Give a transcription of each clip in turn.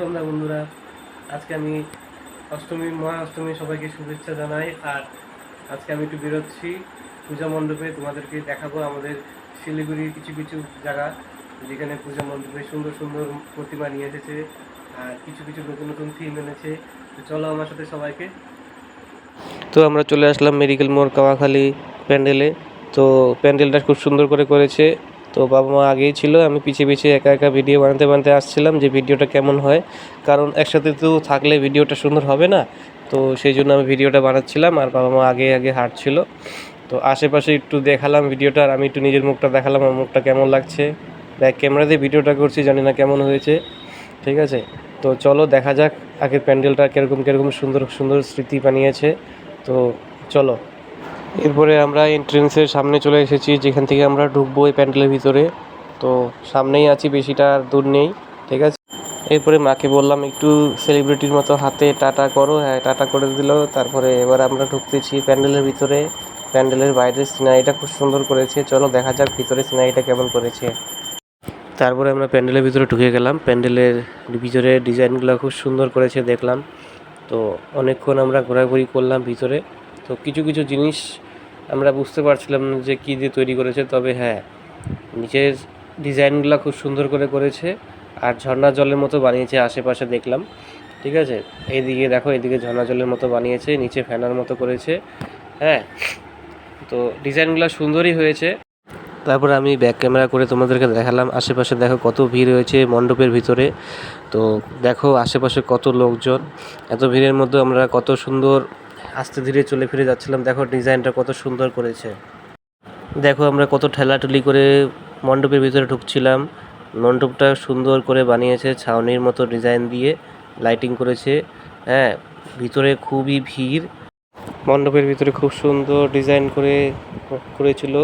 সন্ধ্যা, বন্ধুরা। আজকে আমি অষ্টমী মহা অষ্টমী সবাইকে শুভেচ্ছা জানাই। আর আজকে আমি একটু বেরোচ্ছি পূজা মণ্ডপে। তোমাদেরকে দেখাবো আমাদের শিলিগুড়ির কিছু কিছু জায়গা, যেখানে পূজা মণ্ডপে সুন্দর সুন্দর প্রতিমা নিয়ে এসেছে আর কিছু কিছু নতুন নতুন থিম এনেছে। তো চলো আমার সাথে সবাইকে। তো আমরা চলে আসলাম মেডিকেল মোড় কাওয়াখালী প্যান্ডেলে। তো প্যান্ডেলটা খুব সুন্দর করে করেছে। তো বাবা মা আগেই ছিল, আমি পিছিয়ে পিছিয়ে একা একা ভিডিও বানাতে বানাতে আসছিলাম যে ভিডিওটা কেমন হয়। কারণ একসাথে তো থাকলে ভিডিওটা সুন্দর হবে না, তো সেই জন্য আমি ভিডিওটা বানাচ্ছিলাম আর বাবা মা আগে আগে হাঁটছিল। তো আশেপাশে একটু দেখালাম ভিডিওটা আর আমি একটু নিজের মুখটা দেখালাম, আমার মুখটা কেমন লাগছে। ব্যাক ক্যামেরা দিয়ে ভিডিওটা করছি, জানি না কেমন হয়েছে। ঠিক আছে? তো চলো দেখা যাক আগের প্যান্ডেলটা কীরকম কীরকম সুন্দর সুন্দর স্মৃতি বানিয়েছে। তো চলো। এরপরে আমরা এন্ট্রেন্সের সামনে চলে এসেছি, যেখান থেকে আমরা ঢুকবো এই প্যান্ডেলের ভিতরে। তো সামনেই আছি, বেশিটা আর দূর নেই, ঠিক আছে? এরপরে মাকে বললাম, একটু সেলিব্রিটির মতো হাতে টাটা করো। হ্যাঁ টাটা করে দিল। তারপরে এবার আমরা ঢুকতেছি প্যান্ডেলের ভিতরে। প্যান্ডেলের বাইরের সিনারিটা খুব সুন্দর করেছে। চলো দেখা যাক ভিতরে সিনারিটা কেমন করেছে। তারপরে আমরা প্যান্ডেলের ভিতরে ঢুকে গেলাম। প্যান্ডেলের ভিতরে ডিজাইনগুলো খুব সুন্দর করেছে, দেখলাম। তো অনেকক্ষণ আমরা ঘোরাঘুরি করলাম ভিতরে। তো কিছু কিছু জিনিস আমরা বুঝতে পারছিলাম না যে কী দিয়ে তৈরি করেছে, তবে হ্যাঁ নিচের ডিজাইনগুলো খুব সুন্দর করে করেছে আর ঝর্ণা জলের মতো বানিয়েছে আশেপাশে দেখলাম, ঠিক আছে? এইদিকে দেখো এদিকে ঝর্ণা জলের মতো বানিয়েছে, নিচে ফ্যানার মতো করেছে হ্যাঁ? তো ডিজাইনগুলো সুন্দরই হয়েছে। তারপর আমি ব্যাক ক্যামেরা করে তোমাদেরকে দেখালাম, আশেপাশে দেখো কত ভিড় হয়েছে মণ্ডপের ভিতরে। তো দেখো আশেপাশে কত লোকজন, এত ভিড়ের মধ্যে আমরা কত সুন্দর আস্তে ধীরে চলে ফিরে যাচ্ছিলাম। দেখো, ডিজাইনটা কত সুন্দর করেছে। দেখো, আমরা কত ঠেলাঠুলি করে মণ্ডপের ভিতরে ঢুকছিলাম। মণ্ডপটা সুন্দর করে বানিয়েছে, ছাউনির মতো ডিজাইন দিয়ে লাইটিং করেছে। হ্যাঁ ভিতরে খুবই ভিড়। মণ্ডপের ভিতরে খুব সুন্দর ডিজাইন করে করেছিল।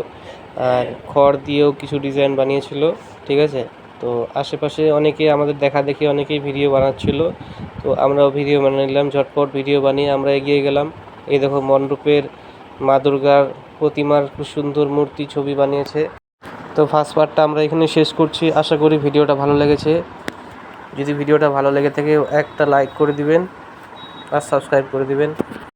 আর খড় দিয়েও কিছু ডিজাইন বানিয়েছিল, ঠিক আছে? তো আশেপাশে অনেকে আমাদের দেখা দেখি অনেকেই ভিডিও বানাচ্ছিল। তো আমরাও ভিডিও বানিয়ে নিলাম, ঝটপট ভিডিও বানিয়ে আমরা এগিয়ে গেলাম। এই দেখো মণ্ডপের মা দুর্গার প্রতিমার খুব সুন্দর মূর্তি ছবি বানিয়েছে। তো ফার্স্ট পার্টটা আমরা এখানে শেষ করছি। আশা করি ভিডিওটা ভালো লেগেছে। যদি ভিডিওটা ভালো লেগে থাকে, একটা লাইক করে দিবেন আর সাবস্ক্রাইব করে দিবেন।